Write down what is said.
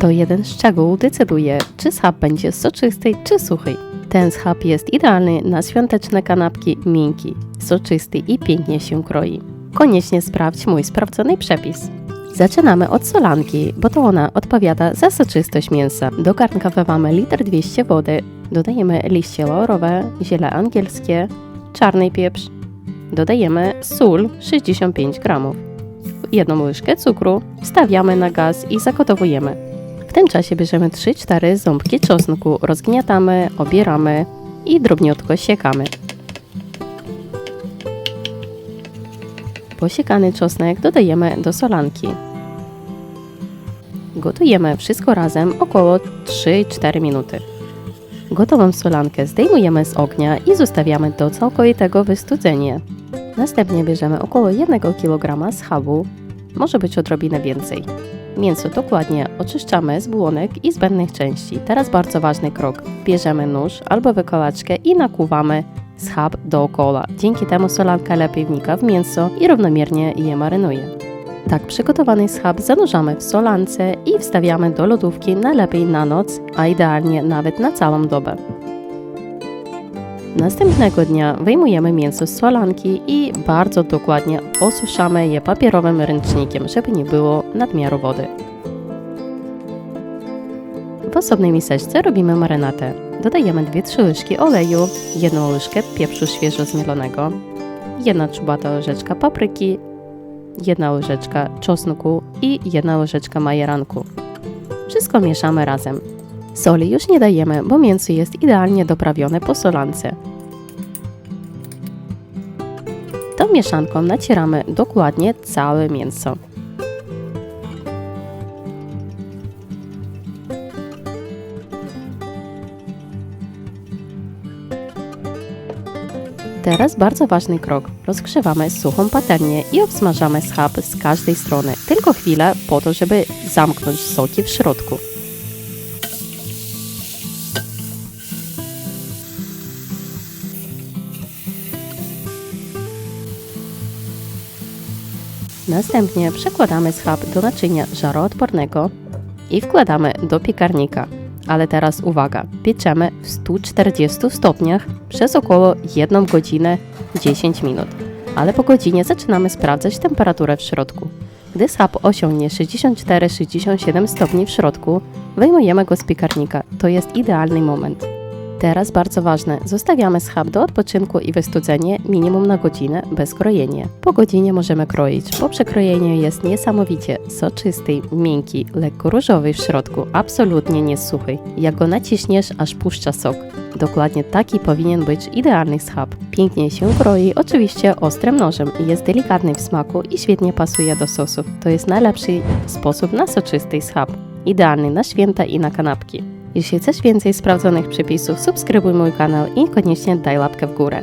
To jeden szczegół decyduje, czy schab będzie soczysty czy suchy. Ten schab jest idealny na świąteczne kanapki miękki, soczysty i pięknie się kroi. Koniecznie sprawdź mój sprawdzony przepis. Zaczynamy od solanki, bo to ona odpowiada za soczystość mięsa. Do garnka wlewamy litr 200 wody, dodajemy liście laurowe, ziele angielskie, czarny pieprz, dodajemy sól 65 gramów, jedną łyżkę cukru, wstawiamy na gaz i zagotowujemy. W tym czasie bierzemy 3-4 ząbki czosnku, rozgniatamy, obieramy i drobniutko siekamy. Posiekany czosnek dodajemy do solanki. Gotujemy wszystko razem około 3-4 minuty. Gotową solankę zdejmujemy z ognia i zostawiamy do całkowitego wystudzenia. Następnie bierzemy około 1 kg schabu, może być odrobinę więcej. Mięso dokładnie oczyszczamy z błonek i zbędnych części. Teraz bardzo ważny krok. Bierzemy nóż albo wykolaczkę i nakuwamy schab dookoła. Dzięki temu solanka lepiej wnika w mięso i równomiernie je marynuje. Tak przygotowany schab zanurzamy w solance i wstawiamy do lodówki najlepiej na noc, a idealnie nawet na całą dobę. Następnego dnia wyjmujemy mięso z solanki i bardzo dokładnie osuszamy je papierowym ręcznikiem, żeby nie było nadmiaru wody. W osobnej miseczce robimy marynatę. Dodajemy 2-3 łyżki oleju, 1 łyżkę pieprzu świeżo zmielonego, 1 czubata łyżeczka papryki, 1 łyżeczka czosnku i 1 łyżeczka majeranku. Wszystko mieszamy razem. Soli już nie dajemy, bo mięso jest idealnie doprawione po solance. Tą mieszanką nacieramy dokładnie całe mięso. Teraz bardzo ważny krok. Rozgrzewamy suchą patelnię i obsmażamy schab z każdej strony. Tylko chwilę po to, żeby zamknąć soki w środku. Następnie przekładamy schab do naczynia żaroodpornego i wkładamy do piekarnika. Ale teraz uwaga, pieczemy w 140 stopniach przez około 1 godzinę 10 minut. Ale po godzinie zaczynamy sprawdzać temperaturę w środku. Gdy schab osiągnie 64-67 stopni w środku, wyjmujemy go z piekarnika. To jest idealny moment. Teraz bardzo ważne, zostawiamy schab do odpoczynku i wystudzenie minimum na godzinę bez krojenia. Po godzinie możemy kroić. Po przekrojeniu jest niesamowicie soczysty, miękki, lekko różowy w środku, absolutnie nie suchy. Jak go naciśniesz, aż puszcza sok. Dokładnie taki powinien być idealny schab. Pięknie się kroi, oczywiście ostrym nożem. Jest delikatny w smaku i świetnie pasuje do sosów. To jest najlepszy sposób na soczysty schab. Idealny na święta i na kanapki. Jeśli chcesz więcej sprawdzonych przepisów, subskrybuj mój kanał i koniecznie daj łapkę w górę.